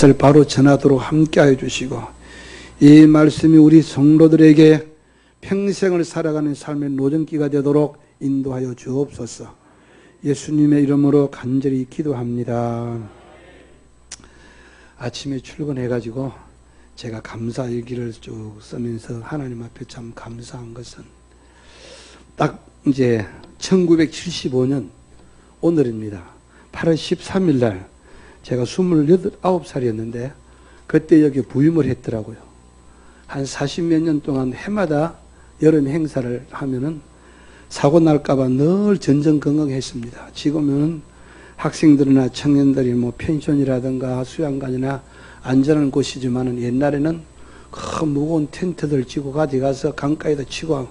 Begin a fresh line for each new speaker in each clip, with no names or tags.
것을 바로 전하도록 함께하여 주시고 이 말씀이 우리 성도들에게 평생을 살아가는 삶의 노정기가 되도록 인도하여 주옵소서. 예수님의 이름으로 간절히 기도합니다. 아침에 출근해가지고 제가 감사 일기를 쭉 쓰면서 하나님 앞에 참 감사한 것은 딱 이제 1975년 오늘입니다. 8월 13일 날 제가 29살이었는데 그때 여기 부임을 했더라고요. 한 40몇 년 동안 해마다 여름 행사를 하면은 사고 날까봐 늘 전전긍긍했습니다. 지금은 학생들이나 청년들이 뭐 펜션이라든가 수양관이나 안전한 곳이지만은 옛날에는 큰 무거운 텐트들 치고 가져가서 강가에다 치고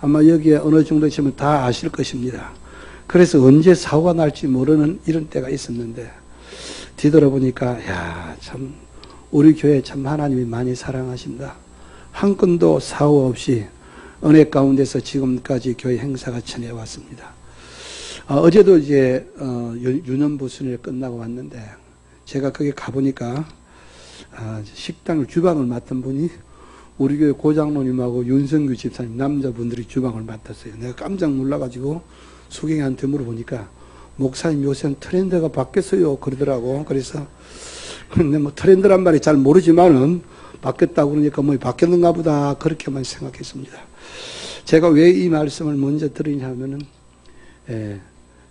아마 여기에 어느 정도 있으면 다 아실 것입니다. 그래서 언제 사고가 날지 모르는 이런 때가 있었는데 뒤돌아보니까 야 참 우리 교회 참 하나님이 많이 사랑하신다. 한 건도 사고 없이 은혜 가운데서 지금까지 교회 행사가 전해 왔습니다. 어, 제도 이제 어, 유년부 순회를 끝나고 왔는데 제가 거기 가보니까 아, 식당을 주방을 맡은 분이 우리 교회 고장로님하고 윤성규 집사님 남자분들이 주방을 맡았어요. 내가 깜짝 놀라가지고 수경이한테 물어보니까 목사님 요새는 트렌드가 바뀌었어요 그러더라고. 그래서 근데 뭐 트렌드란 말이 잘 모르지만은 바뀌었다고 그러니까 뭐 바뀌었는가 보다 그렇게만 생각했습니다. 제가 왜 이 말씀을 먼저 드리냐면은 예,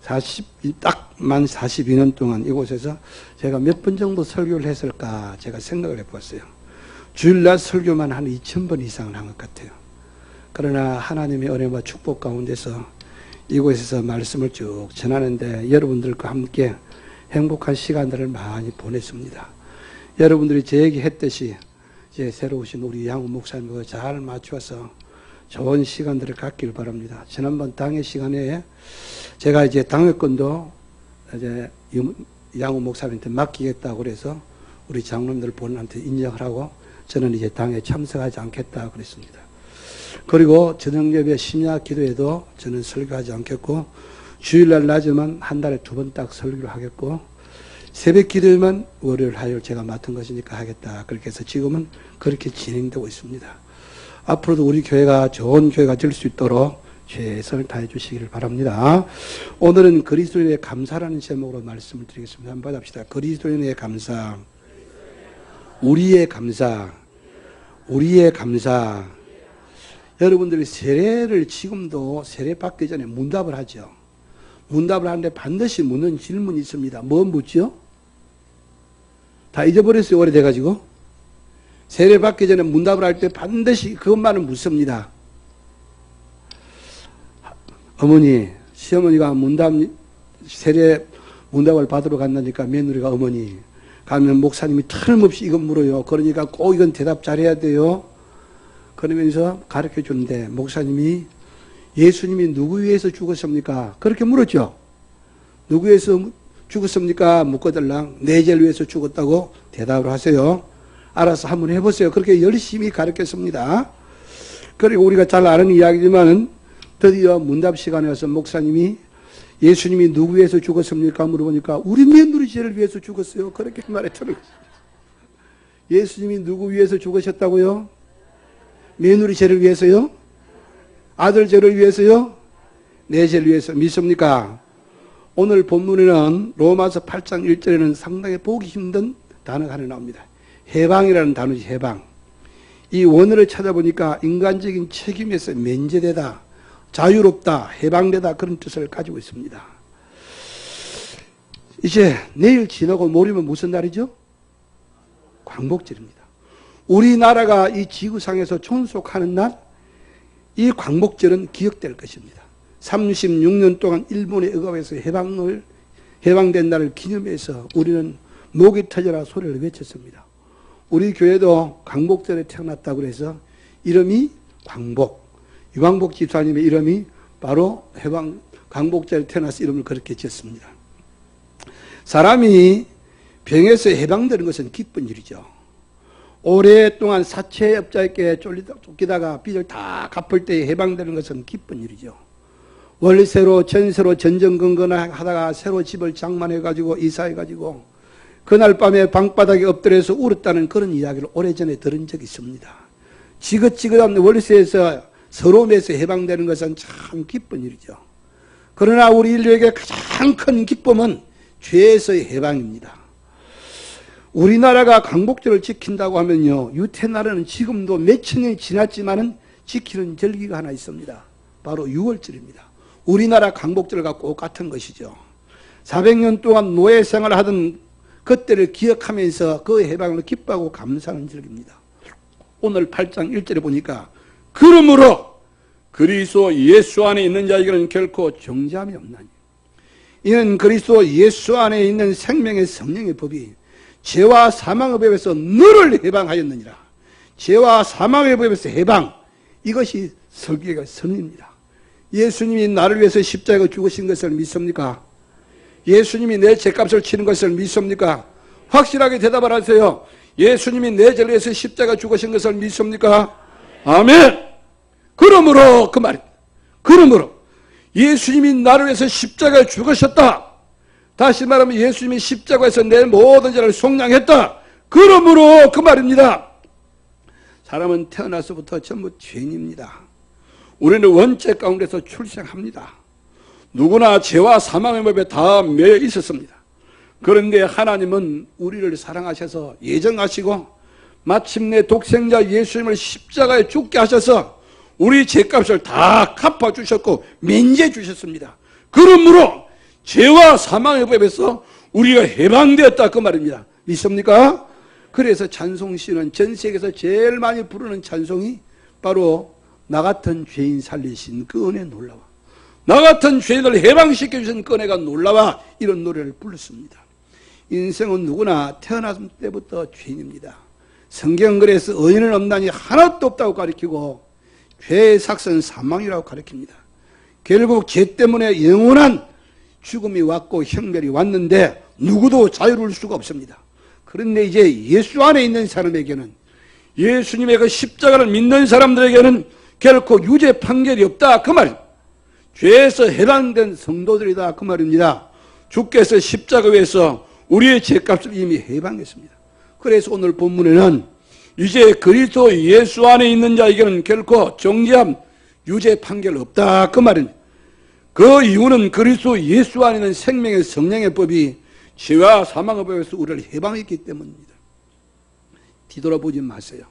40, 딱 만 42년 동안 이곳에서 제가 몇 번 정도 설교를 했을까 제가 생각을 해봤어요. 주일날 설교만 한 2,000번 이상을 한 것 같아요. 그러나 하나님의 은혜와 축복 가운데서 이곳에서 말씀을 쭉 전하는데 여러분들과 함께 행복한 시간들을 많이 보냈습니다. 여러분들이 제 얘기 했듯이 이제 새로 오신 우리 양우 목사님과 잘 맞춰서 좋은 시간들을 갖길 바랍니다. 지난번 당회 시간에 제가 이제 당회권도 이제 양우 목사님한테 맡기겠다고 그래서 우리 장로님들 본인한테 인정을 하고 저는 이제 당에 참석하지 않겠다 그랬습니다. 그리고 저녁 예배 심야 기도에도 저는 설교하지 않겠고 주일날 낮에만 한 달에 두 번 딱 설교를 하겠고 새벽 기도에만 월요일 화요일 제가 맡은 것이니까 하겠다. 그렇게 해서 지금은 그렇게 진행되고 있습니다. 앞으로도 우리 교회가 좋은 교회가 될 수 있도록 최선을 다해 주시기를 바랍니다. 오늘은 그리스도인의 감사라는 제목으로 말씀을 드리겠습니다. 한번 받읍시다. 그리스도인의 감사. 우리의 감사. 우리의 감사. 여러분들이 세례를 지금도 세례 받기 전에 문답을 하죠. 문답을 하는데 반드시 묻는 질문이 있습니다. 뭐 묻죠? 다 잊어버렸어요. 오래돼가지고. 세례 받기 전에 문답을 할 때 반드시 그것만은 묻습니다. 어머니, 시어머니가 문답, 세례 문답을 받으러 간다니까 며느리가 어머니, 가면 목사님이 틀림없이 이건 물어요. 그러니까 꼭 이건 대답 잘해야 돼요. 그러면서 가르쳐 주는데 목사님이 예수님이 누구 위해서 죽었습니까? 그렇게 물었죠. 누구 위해서 죽었습니까? 묻거들랑 내 죄를 위해서 죽었다고 대답을 하세요. 알아서 한번 해보세요. 그렇게 열심히 가르쳤습니다. 그리고 우리가 잘 아는 이야기지만 드디어 문답 시간에 와서 목사님이 예수님이 누구 위해서 죽었습니까? 물어보니까 우리 며느리 죄를 위해서 죽었어요. 그렇게 말했더니 예수님이 누구 위해서 죽으셨다고요? 며느리 죄를 위해서요? 아들 죄를 위해서요? 내 죄를 위해서 믿습니까? 오늘 본문에는 로마서 8장 1절에는 상당히 보기 힘든 단어가 하나 나옵니다. 해방이라는 단어지 해방. 이 원어를 찾아보니까 인간적인 책임에서 면제되다, 자유롭다, 해방되다 그런 뜻을 가지고 있습니다. 이제 내일 지나고 모레면 무슨 날이죠? 광복절입니다. 우리나라가 이 지구상에서 존속하는 날, 이 광복절은 기억될 것입니다. 36년 동안 일본의 억압에서 해방을, 해방된 날을 기념해서 우리는 목이 터져라 소리를 외쳤습니다. 우리 교회도 광복절에 태어났다고 해서 이름이 광복. 유광복 집사님의 이름이 바로 해방, 광복절에 태어나서 이름을 그렇게 지었습니다. 사람이 병에서 해방되는 것은 기쁜 일이죠. 오랫동안 사채업자에게 쫄리다, 쫓기다가 빚을 다 갚을 때 해방되는 것은 기쁜 일이죠. 월세로 전세로 전전긍긍 하다가 새로 집을 장만해가지고 이사해가지고 그날 밤에 방바닥에 엎드려서 울었다는 그런 이야기를 오래전에 들은 적이 있습니다. 지긋지긋한 월세에서 서러움에서 해방되는 것은 참 기쁜 일이죠. 그러나 우리 인류에게 가장 큰 기쁨은 죄에서의 해방입니다. 우리나라가 강복절을 지킨다고 하면요. 유태 나라는 지금도 몇천 년이 지났지만은 지키는 절기가 하나 있습니다. 바로 6월절입니다. 우리나라 강복절과 꼭 같은 것이죠. 400년 동안 노예 생활을 하던 그때를 기억하면서 그 해방을 기뻐하고 감사하는 절기입니다. 오늘 8장 1절에 보니까 그러므로 그리스도 예수 안에 있는 자에게는 결코 정죄함이 없나니 이는 그리스도 예수 안에 있는 생명의 성령의 법이 죄와 사망의 법에서 너를 해방하였느니라. 죄와 사망의 법에서 해방 이것이 설교가 선입니다. 예수님이 나를 위해서 십자가 죽으신 것을 믿습니까? 예수님이 내 죄값을 치는 것을 믿습니까? 확실하게 대답을 하세요. 예수님이 내 죄를 위해서 십자가 죽으신 것을 믿습니까? 아멘! 그러므로 그 말입니다. 그러므로 예수님이 나를 위해서 십자가에 죽으셨다. 다시 말하면 예수님이 십자가에서 내 모든 죄를 속량했다. 그러므로 그 말입니다. 사람은 태어나서부터 전부 죄인입니다. 우리는 원죄 가운데서 출생합니다. 누구나 죄와 사망의 법에 다 매여 있었습니다. 그런데 하나님은 우리를 사랑하셔서 예정하시고 마침내 독생자 예수님을 십자가에 죽게 하셔서 우리 죄값을 다 갚아주셨고 면제 주셨습니다. 그러므로 죄와 사망의 법에서 우리가 해방되었다 그 말입니다. 믿습니까? 그래서 찬송시는 전 세계에서 제일 많이 부르는 찬송이 바로 나 같은 죄인 살리신 그 은혜 놀라워. 나 같은 죄인을 해방시켜 주신 그 은혜가 놀라워 이런 노래를 불렀습니다. 인생은 누구나 태어났을 때부터 죄인입니다. 성경 그래서 의인은 없나니 하나도 없다고 가리키고 죄의 삭선 사망이라고 가리킵니다. 결국 죄 때문에 영원한 죽음이 왔고 형별이 왔는데 누구도 자유로울 수가 없습니다. 그런데 이제 예수 안에 있는 사람에게는 예수님의 그 십자가를 믿는 사람들에게는 결코 유죄 판결이 없다 그 말. 죄에서 해당된 성도들이다 그 말입니다. 주께서 십자가 위에서 우리의 죄값을 이미 해방했습니다. 그래서 오늘 본문에는 이제 그리스도 예수 안에 있는 자에게는 결코 정죄함 유죄 판결 없다 그 말입니다. 그 이유는 그리스도 예수 안에 있는 생명의 성령의 법이 죄와 사망의 법에서 우리를 해방했기 때문입니다. 뒤돌아보지 마세요.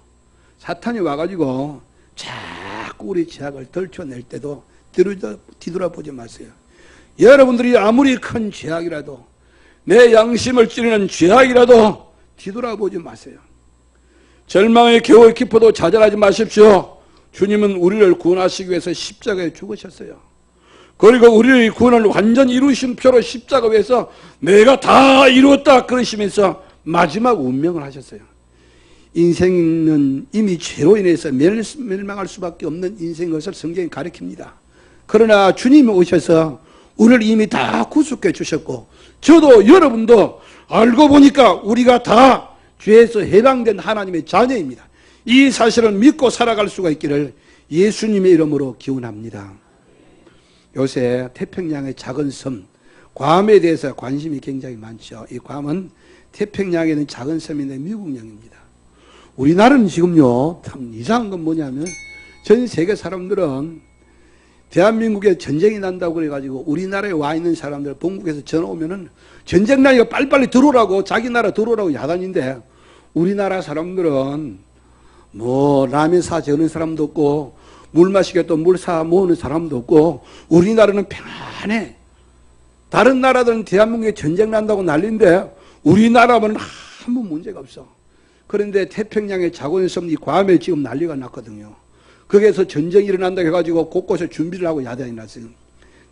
사탄이 와가지고 자꾸 우리 죄악을 덜쳐낼 때도 뒤돌아보지 마세요. 여러분들이 아무리 큰 죄악이라도 내 양심을 찌르는 죄악이라도 뒤돌아보지 마세요. 절망의 겨울 깊어도 좌절하지 마십시오. 주님은 우리를 구원하시기 위해서 십자가에 죽으셨어요. 그리고 우리의 구원을 완전히 이루신 표로 십자가 위에서 내가 다 이루었다 그러시면서 마지막 운명을 하셨어요. 인생은 이미 죄로 인해서 멸망할 수밖에 없는 인생인 것을 성경이 가르칩니다. 그러나 주님이 오셔서 우리를 이미 다 구속해 주셨고 저도 여러분도 알고 보니까 우리가 다 죄에서 해방된 하나님의 자녀입니다. 이 사실을 믿고 살아갈 수가 있기를 예수님의 이름으로 기원합니다. 요새 태평양의 작은 섬, 괌에 대해서 관심이 굉장히 많죠. 이 괌은 태평양에 있는 작은 섬인데 미국령입니다. 우리나라는 지금요, 참 이상한 건 뭐냐면 전 세계 사람들은 대한민국에 전쟁이 난다고 그래가지고 우리나라에 와 있는 사람들 본국에서 전화 오면은 전쟁 나니까 빨리빨리 들어오라고 자기 나라 들어오라고 야단인데 우리나라 사람들은 뭐 라면 사 저는 사람도 없고 물 마시겠다 물 사 모으는 사람도 없고 우리나라는 평안해. 다른 나라들은 대한민국에 전쟁 난다고 난리인데 우리나라는 아무 문제가 없어. 그런데 태평양의 자본섬 이 괌에 지금 난리가 났거든요. 거기에서 전쟁이 일어난다고 해가지고 곳곳에 준비를 하고 야단이 났어요.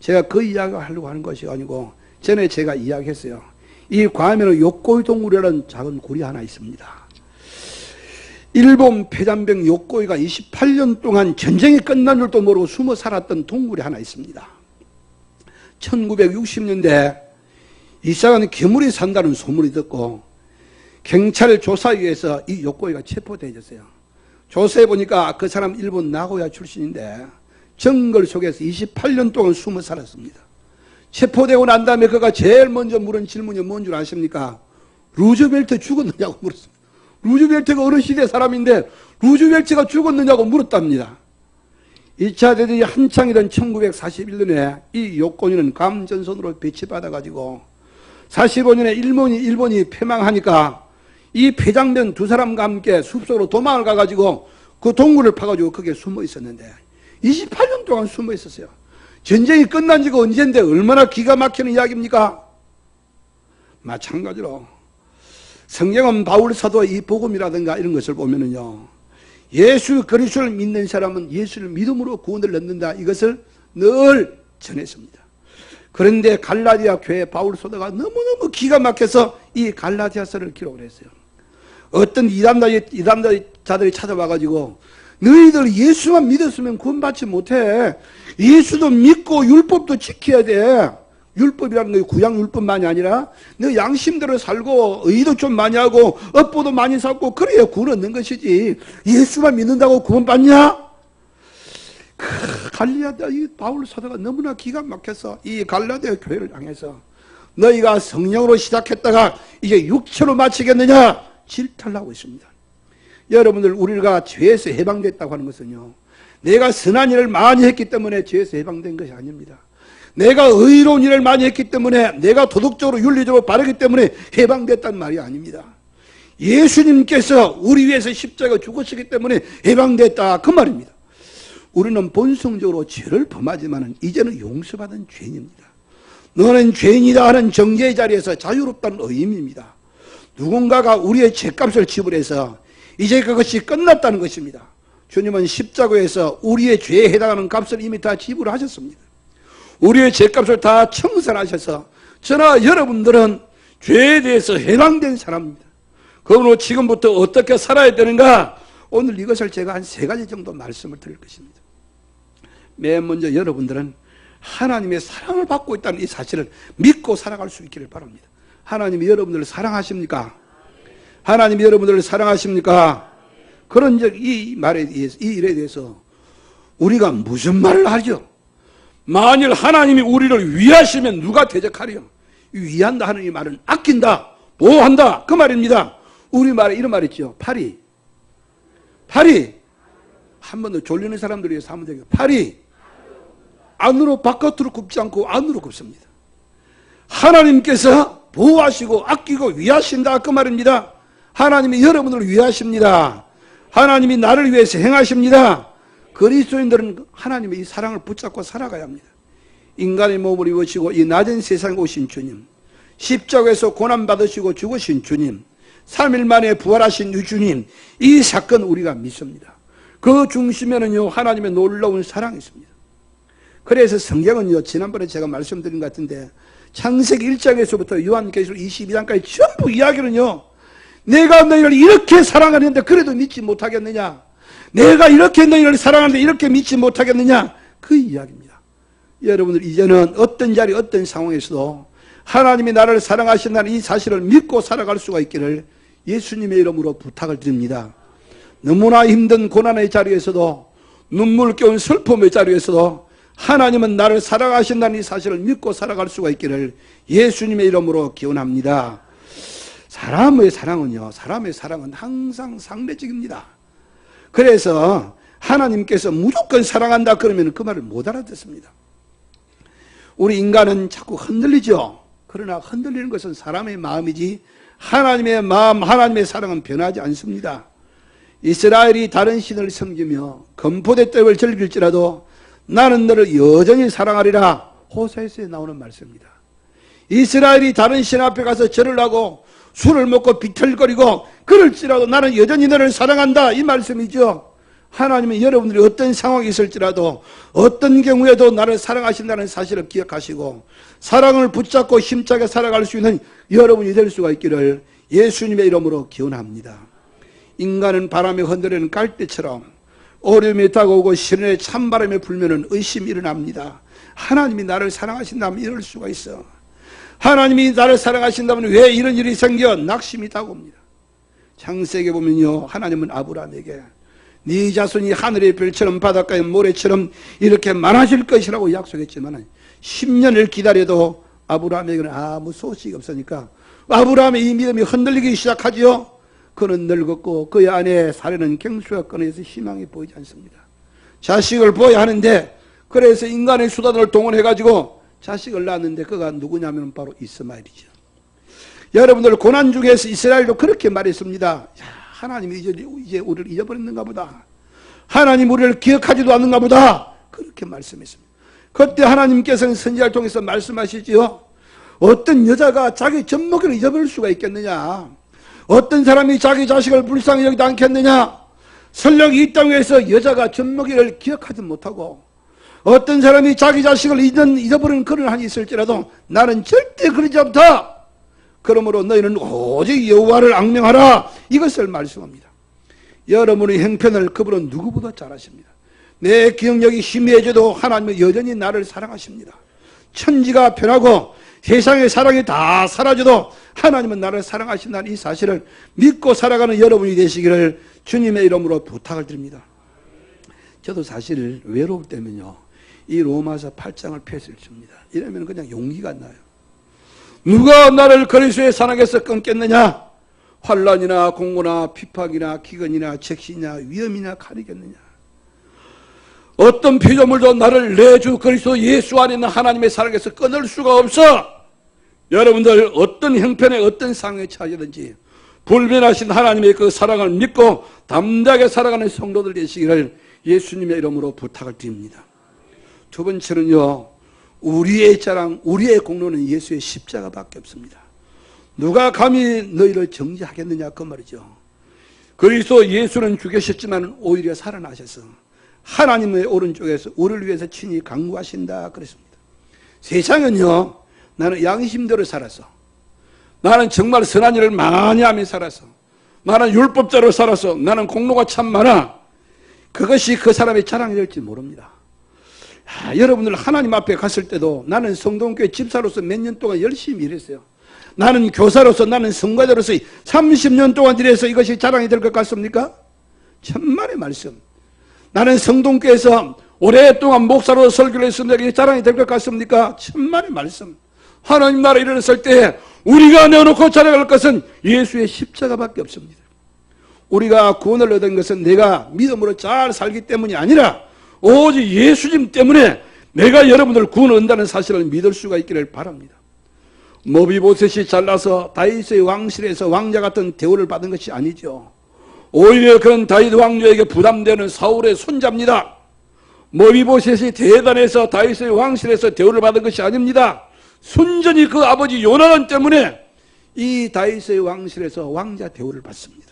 제가 그 이야기를 하려고 하는 것이 아니고 전에 제가 이야기했어요. 이 괌에는 욕고이 동굴이라는 작은 굴이 하나 있습니다. 일본 패잔병 욕고이가 28년 동안 전쟁이 끝난 줄도 모르고 숨어 살았던 동굴이 하나 있습니다. 1960년대 이상한 괴물이 산다는 소문이 듣고 경찰 조사에 의해서 이 욕고이가 체포되어졌어요. 조사해 보니까 그 사람 일본 나고야 출신인데 정글 속에서 28년 동안 숨어 살았습니다. 체포되고 난 다음에 그가 제일 먼저 물은 질문이 뭔 줄 아십니까? 루즈벨트 죽었느냐고 물었습니다. 루즈벨트가 어느 시대 사람인데 루즈벨트가 죽었느냐고 물었답니다. 2차 대전이 한창이던 1941년에 이 요건이는 감전선으로 배치받아가지고 45년에 일본이, 일본이 패망하니까 이 폐장된 두 사람과 함께 숲속으로 도망을 가가지고 그 동굴을 파가지고 거기에 숨어 있었는데 28년 동안 숨어 있었어요. 전쟁이 끝난 지가 언젠데 얼마나 기가 막히는 이야기입니까? 마찬가지로 성경은 바울 사도의 이 복음이라든가 이런 것을 보면은요. 예수 그리스도를 믿는 사람은 예수를 믿음으로 구원을 얻는다. 이것을 늘 전했습니다. 그런데 갈라디아 교회 바울 사도가 너무너무 기가 막혀서 이 갈라디아서를 기록을 했어요. 어떤 이단자들이 찾아와가지고 너희들 예수만 믿었으면 구원받지 못해. 예수도 믿고 율법도 지켜야 돼. 율법이라는 게 구약 율법만이 아니라 너 양심대로 살고 의도 좀 많이 하고 업보도 많이 살고 그래야 구원 얻는 것이지. 예수만 믿는다고 구원받냐? 그 갈리아다 이 바울 사도가 너무나 기가 막혀서 이 갈라디아 교회를 향해서 너희가 성령으로 시작했다가 이제 육체로 마치겠느냐 질타하고 있습니다. 여러분들 우리가 죄에서 해방됐다고 하는 것은요. 내가 선한 일을 많이 했기 때문에 죄에서 해방된 것이 아닙니다. 내가 의로운 일을 많이 했기 때문에 내가 도덕적으로 윤리적으로 바르기 때문에 해방됐단 말이 아닙니다. 예수님께서 우리 위해서 십자가 죽으시기 때문에 해방됐다 그 말입니다. 우리는 본성적으로 죄를 범하지만 이제는 용서받은 죄인입니다. 너는 죄인이다 하는 정죄의 자리에서 자유롭다는 의미입니다. 누군가가 우리의 죄값을 지불해서 이제 그것이 끝났다는 것입니다. 주님은 십자가에서 우리의 죄에 해당하는 값을 이미 다 지불하셨습니다. 우리의 죄값을 다 청산하셔서 저나 여러분들은 죄에 대해서 해방된 사람입니다. 그러므로 지금부터 어떻게 살아야 되는가? 오늘 이것을 제가 한 세 가지 정도 말씀을 드릴 것입니다. 맨 먼저 여러분들은 하나님의 사랑을 받고 있다는 이 사실을 믿고 살아갈 수 있기를 바랍니다. 하나님이 여러분들을 사랑하십니까? 하나님이 여러분들을 사랑하십니까? 그런 적이 말에 대해서, 이 일에 대해서 우리가 무슨 말을 하죠? 만일 하나님이 우리를 위하시면 누가 대적하려? 위한다 하는 이 말은 아낀다, 보호한다. 그 말입니다. 우리 말에 이런 말 있죠. 팔이. 팔이. 한번 더 졸리는 사람들 위해서 하면 되겠 팔이. 안으로 바깥으로 굽지 않고 안으로 굽습니다. 하나님께서 보호하시고 아끼고 위하신다. 그 말입니다. 하나님이 여러분을 위하십니다. 하나님이 나를 위해서 행하십니다. 그리스도인들은 하나님의 이 사랑을 붙잡고 살아가야 합니다. 인간의 몸을 입으시고 이 낮은 세상에 오신 주님, 십자가에서 고난 받으시고 죽으신 주님, 3일 만에 부활하신 이 주님, 이 사건 우리가 믿습니다. 그 중심에는요 하나님의 놀라운 사랑이 있습니다. 그래서 성경은요 지난번에 제가 말씀드린 것 같은데 창세기 1장에서부터 요한계시록 22장까지 전부 이야기는요 내가 너희를 이렇게 사랑하는데 그래도 믿지 못하겠느냐 내가 이렇게 너희를 사랑하는데 이렇게 믿지 못하겠느냐 그 이야기입니다. 여러분들 이제는 어떤 자리 어떤 상황에서도 하나님이 나를 사랑하신다는 이 사실을 믿고 살아갈 수가 있기를 예수님의 이름으로 부탁을 드립니다. 너무나 힘든 고난의 자리에서도 눈물 겨운 슬픔의 자리에서도 하나님은 나를 사랑하신다는 이 사실을 믿고 살아갈 수가 있기를 예수님의 이름으로 기원합니다. 사람의 사랑은요, 사람의 사랑은 항상 상대적입니다. 그래서 하나님께서 무조건 사랑한다 그러면 그 말을 못 알아듣습니다. 우리 인간은 자꾸 흔들리죠. 그러나 흔들리는 것은 사람의 마음이지 하나님의 마음, 하나님의 사랑은 변하지 않습니다. 이스라엘이 다른 신을 섬기며 건포대 떡을 즐길지라도 나는 너를 여전히 사랑하리라 호사에서 나오는 말씀입니다. 이스라엘이 다른 신 앞에 가서 절을 하고 술을 먹고 비틀거리고 그럴지라도 나는 여전히 너를 사랑한다 이 말씀이죠. 하나님은 여러분들이 어떤 상황이 있을지라도 어떤 경우에도 나를 사랑하신다는 사실을 기억하시고 사랑을 붙잡고 힘차게 살아갈 수 있는 여러분이 될 수가 있기를 예수님의 이름으로 기원합니다. 인간은 바람에 흔들리는 깔대처럼 어려움이 다가오고 시련에 찬바람이 불면 의심이 일어납니다. 하나님이 나를 사랑하신다면 이럴 수가 있어. 하나님이 나를 사랑하신다면 왜 이런 일이 생겨? 낙심이 다가옵니다. 창세기 보면요. 하나님은 아브라함에게 네 자손이 하늘의 별처럼 바닷가의 모래처럼 이렇게 많아질 것이라고 약속했지만 10년을 기다려도 아브라함에게는 아무 소식이 없으니까 아브라함의 이 믿음이 흔들리기 시작하지요. 그는 늙었고 그의 아내 사례는 갱수가 끊어서 희망이 보이지 않습니다. 자식을 보야 하는데 그래서 인간의 수단을 동원해 가지고 자식을 낳았는데 그가 누구냐면 바로 이스마엘이죠. 여러분들 고난 중에서 이스라엘도 그렇게 말했습니다. 야, 하나님이 이제, 이제 우리를 잊어버렸는가 보다. 하나님 우리를 기억하지도 않는가 보다. 그렇게 말씀했습니다. 그때 하나님께서는 선지자를 통해서 말씀하시지요. 어떤 여자가 자기 젖먹이를 잊어버릴 수가 있겠느냐. 어떤 사람이 자기 자식을 불쌍히 여기지 않겠느냐. 설령 이 땅에서 여자가 젖먹이를 기억하지 못하고 어떤 사람이 자기 자식을 잊어버리는 그런 한이 있을지라도 나는 절대 그러지 않다. 그러므로 너희는 오직 여호와를 악명하라. 이것을 말씀합니다. 여러분의 형편을 그분은 누구보다 잘 아십니다. 내 기억력이 희미해져도 하나님은 여전히 나를 사랑하십니다. 천지가 변하고 세상의 사랑이 다 사라져도 하나님은 나를 사랑하신다는 이 사실을 믿고 살아가는 여러분이 되시기를 주님의 이름으로 부탁을 드립니다. 저도 사실 외로울 때면요. 이 로마서 8장을 펴습니다 이러면 그냥 용기가 안 나요. 누가 나를 그리스도의 사랑에서 끊겠느냐? 환란이나 공고나 피팍이나 기근이나 적신이나 위험이나 가리겠느냐? 어떤 피조물도 나를 내 주 그리스도 예수 안에 있는 하나님의 사랑에서 끊을 수가 없어. 여러분들 어떤 형편에 어떤 상황에 처하든지 불변하신 하나님의 그 사랑을 믿고 담대하게 살아가는 성도들 되시기를 예수님의 이름으로 부탁을 드립니다. 두 번째는요. 우리의 자랑, 우리의 공로는 예수의 십자가밖에 없습니다. 누가 감히 너희를 정지하겠느냐 그 말이죠. 그리스도 예수는 죽으셨지만 오히려 살아나셔서 하나님의 오른쪽에서 우리를 위해서 친히 강구하신다 그랬습니다. 세상은요. 나는 양심대로 살았어. 나는 정말 선한 일을 많이 하며 살았어. 나는 율법자로 살았어. 나는 공로가 참 많아. 그것이 그 사람의 자랑이 될지 모릅니다. 아, 여러분들 하나님 앞에 갔을 때도 나는 성동교회 집사로서 몇 년 동안 열심히 일했어요. 나는 교사로서 나는 성가대로서 30년 동안 일해서 이것이 자랑이 될 것 같습니까? 천만의 말씀. 나는 성동교회에서 오랫동안 목사로 설교를 했으면 이게 자랑이 될 것 같습니까? 천만의 말씀. 하나님 나라 일어났을 때 우리가 내어놓고 자랑할 것은 예수의 십자가밖에 없습니다. 우리가 구원을 얻은 것은 내가 믿음으로 잘 살기 때문이 아니라 오직 예수님 때문에 내가 여러분들 구원을 얻는다는 사실을 믿을 수가 있기를 바랍니다. 모비보셋이 잘나서 다윗의 왕실에서 왕자 같은 대우를 받은 것이 아니죠. 오히려 그런 다윗 왕조에게 부담되는 사울의 손자입니다. 모비보셋이 대단해서 다윗의 왕실에서 대우를 받은 것이 아닙니다. 순전히 그 아버지 요나단 때문에 이 다윗의 왕실에서 왕자 대우를 받습니다.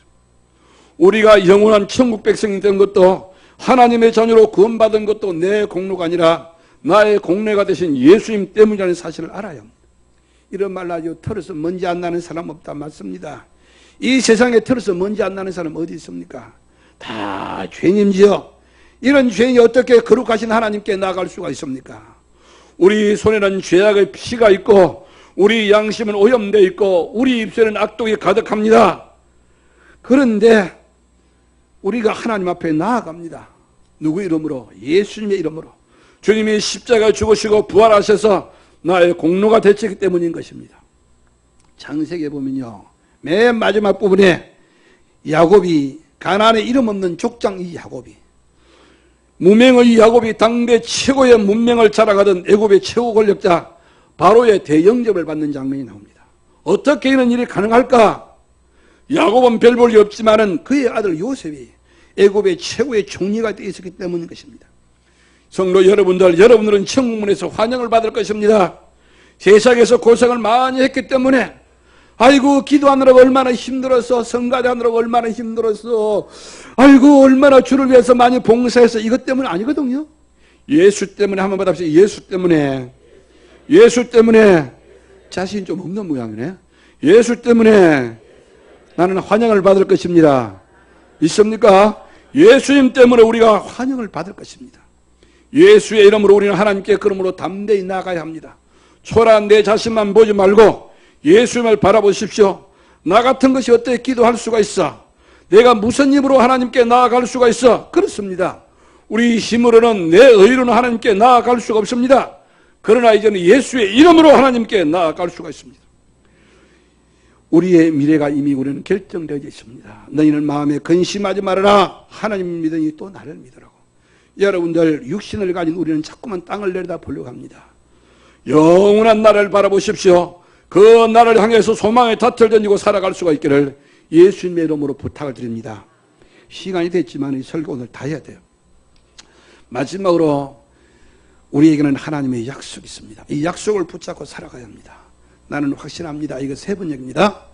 우리가 영원한 천국 백성이 된 것도 하나님의 자녀로 구원받은 것도 내 공로가 아니라 나의 공로가 되신 예수님 때문이라는 사실을 알아야 합니다. 이런 말 하죠. 털어서 먼지 안 나는 사람 없다. 맞습니다. 이 세상에 털어서 먼지 안 나는 사람 어디 있습니까? 다 죄인이지요. 이런 죄인이 어떻게 거룩하신 하나님께 나아갈 수가 있습니까? 우리 손에는 죄악의 피가 있고 우리 양심은 오염되어 있고 우리 입술에는 악독이 가득합니다. 그런데 우리가 하나님 앞에 나아갑니다. 누구 이름으로? 예수님의 이름으로. 주님이 십자가 죽으시고 부활하셔서 나의 공로가 되셨기 때문인 것입니다. 창세기에 보면요. 맨 마지막 부분에 야곱이 가나안에 이름 없는 족장 이 야곱이 무명의 야곱이 당대 최고의 문명을 자랑하던 애굽의 최고 권력자 바로의 대영접을 받는 장면이 나옵니다. 어떻게 이런 일이 가능할까? 야곱은 별 볼이 없지만은 그의 아들 요셉이 애굽의 최고의 총리가 되어 있었기 때문인 것입니다. 성도 여러분들, 여러분들은 천국문에서 환영을 받을 것입니다. 세상에서 고생을 많이 했기 때문에 아이고 기도하느라 얼마나 힘들었어. 성가대하느라 얼마나 힘들었어. 아이고 얼마나 주를 위해서 많이 봉사해서 이것 때문 아니거든요. 예수 때문에 한번 받아보세요. 예수 때문에. 예수 때문에. 자신이 좀 없는 모양이네. 예수 때문에 나는 환영을 받을 것입니다. 있습니까? 예수님 때문에 우리가 환영을 받을 것입니다 예수의 이름으로 우리는 하나님께 그러므로 담대히 나가야 합니다 초라한 내 자신만 보지 말고 예수님을 바라보십시오. 나 같은 것이 어떻게 기도할 수가 있어? 내가 무슨 힘으로 하나님께 나아갈 수가 있어? 그렇습니다. 우리 힘으로는 내 의로는 하나님께 나아갈 수가 없습니다.
그러나 이제는 예수의 이름으로 하나님께 나아갈 수가 있습니다.
우리의 미래가 이미 우리는 결정되어 있습니다. 너희는 마음에 근심하지 말아라. 하나님 믿으니 또 나를 믿으라고. 여러분들 육신을 가진 우리는 자꾸만 땅을 내려다 보려고 합니다.
영원한 나를 바라보십시오. 그 나를 향해서 소망의 덫을 던지고 살아갈 수가 있기를
예수님의 이름으로 부탁을 드립니다. 시간이 됐지만 이 설교 오늘 다 해야 돼요. 마지막으로 우리에게는 하나님의 약속이 있습니다. 이 약속을 붙잡고 살아가야 합니다. 나는 확신합니다. 이거 세번 얘기입니다.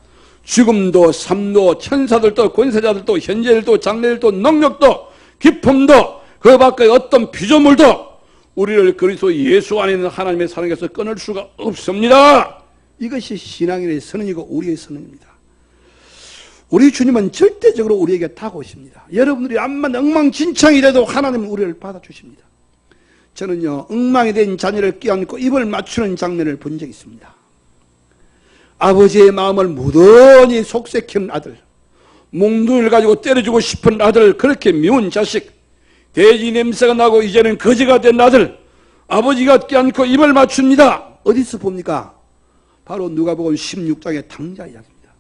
죽음도 삶도 천사들도 권세자들도 현재일도 장래일도 능력도 기품도 그 밖의 어떤 피조물도 우리를 그리스도 예수 안에 있는 하나님의 사랑에서 끊을 수가 없습니다.
이것이 신앙인의 선언이고 우리의 선언입니다. 우리 주님은 절대적으로 우리에게 다가오십니다. 여러분들이 암만 엉망진창이 돼도 하나님은 우리를 받아주십니다. 저는요, 엉망이 된 자녀를 끼안고 입을 맞추는 장면을 본 적이 있습니다. 아버지의 마음을 무던히 속삭이는 아들,
몽둥이를 가지고 때려주고 싶은 아들, 그렇게 미운 자식, 돼지 냄새가 나고 이제는 거지가 된 아들, 아버지가 껴안고 입을 맞춥니다.
어디서 봅니까? 바로 누가복음 16장의 당자 이야기입니다.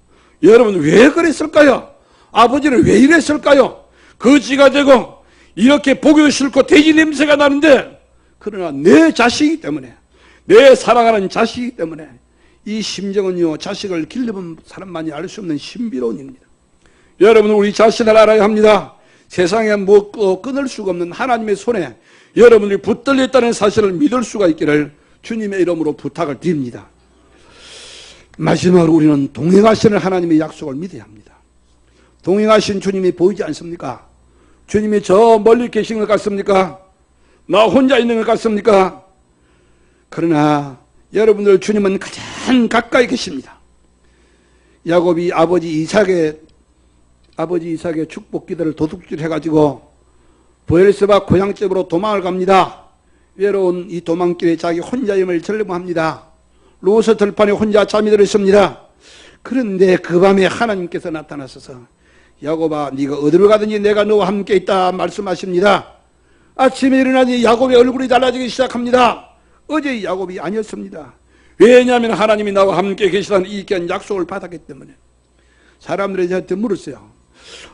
여러분 왜 그랬을까요? 아버지는 왜 이랬을까요? 거지가 되고 이렇게 보기도 싫고 돼지 냄새가 나는데
그러나 내 자식이기 때문에
내 사랑하는 자식이기 때문에
이 심정은요 자식을 길러본 사람만이 알 수 없는 신비로운 일입니다.
여러분 우리 자신을 알아야 합니다. 세상에 뭐 어, 끊을 수가 없는 하나님의 손에 여러분들이 붙들려 있다는 사실을 믿을 수가 있기를
주님의 이름으로 부탁을 드립니다. 마지막으로 우리는 동행하시는 하나님의 약속을 믿어야 합니다. 동행하신 주님이 보이지 않습니까?
주님이 저 멀리 계신 것 같습니까? 나 혼자 있는 것 같습니까?
그러나 여러분들 주님은 가장 가까이 계십니다. 야곱이 아버지 이삭의 아버지 이삭의 축복 기도를 도둑질 해가지고 보엘세바 고향집으로 도망을 갑니다. 외로운 이 도망길에 자기 혼자임을 절름합니다. 로서 들판에 혼자 잠이 들어 있습니다. 그런데 그 밤에 하나님께서 나타나셔서 야곱아 네가 어디로 가든지 내가 너와 함께 있다 말씀하십니다. 아침에 일어나니 야곱의 얼굴이 달라지기 시작합니다. 어제 야곱이 아니었습니다.
왜냐하면 하나님이 나와 함께 계시다는 이 귀한 약속을
받았기 때문에 사람들이 저한테 물었어요.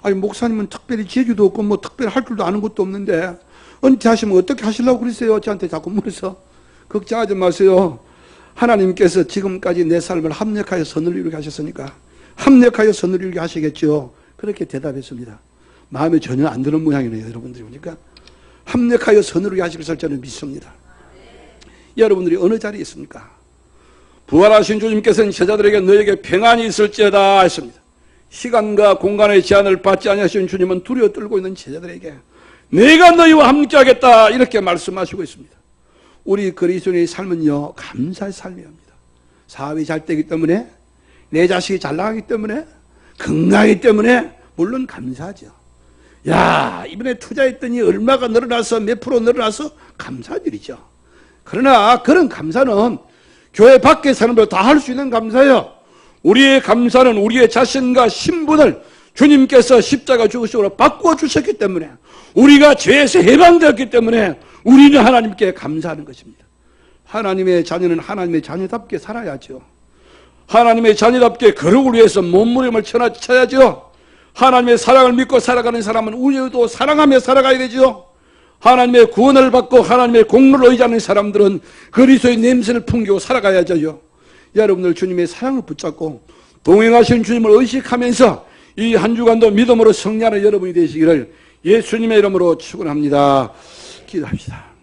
아니 목사님은 특별히 제주도 없고 뭐 특별히 할 줄도 아는 것도 없는데 은퇴하시면 어떻게 하시려고 그러세요? 저한테 자꾸 물어서 걱정하지 마세요. 하나님께서 지금까지 내 삶을 합력하여 선을 이루게 하셨으니까 합력하여 선을 이루게 하시겠죠. 그렇게 대답했습니다. 마음에 전혀 안 드는 모양이네요. 여러분들이 보니까 합력하여 선을 이루게 하실 것을 저는 믿습니다. 여러분들이 어느 자리에 있습니까?
부활하신 주님께서는 제자들에게 너에게 평안이 있을지어다 했습니다. 시간과 공간의 제한을 받지 아니하신 주님은 두려워 떨고 있는 제자들에게 내가 너희와 함께하겠다 이렇게 말씀하시고 있습니다. 우리 그리스도인의 삶은요 감사의 삶이야 합니다. 사업이 잘 되기 때문에 내 자식이 잘 나가기 때문에 건강하기 때문에 물론 감사하죠. 야 이번에 투자했더니 얼마가 늘어나서 몇 프로 늘어나서 감사한 일이죠. 그러나 그런 감사는 교회 밖에 사람들 다 할 수 있는 감사예요. 우리의 감사는 우리의 자신과 신분을 주님께서 십자가 죽으시고 바꾸어 주셨기 때문에 우리가 죄에서 해방되었기 때문에 우리는 하나님께 감사하는 것입니다. 하나님의 자녀는 하나님의 자녀답게 살아야죠. 하나님의 자녀답게 거룩을 위해서 몸부림을 쳐야죠. 하나님의 사랑을 믿고 살아가는 사람은 우리도 사랑하며 살아가야 되죠. 하나님의 구원을 받고 하나님의 공로를 의지하는 사람들은 그리스도의 냄새를 풍기고 살아가야죠. 여러분들 주님의 사랑을 붙잡고 동행하시는 주님을 의식하면서 이 한 주간도 믿음으로 성리하는 여러분이 되시기를 예수님의 이름으로 축원합니다. 기도합시다.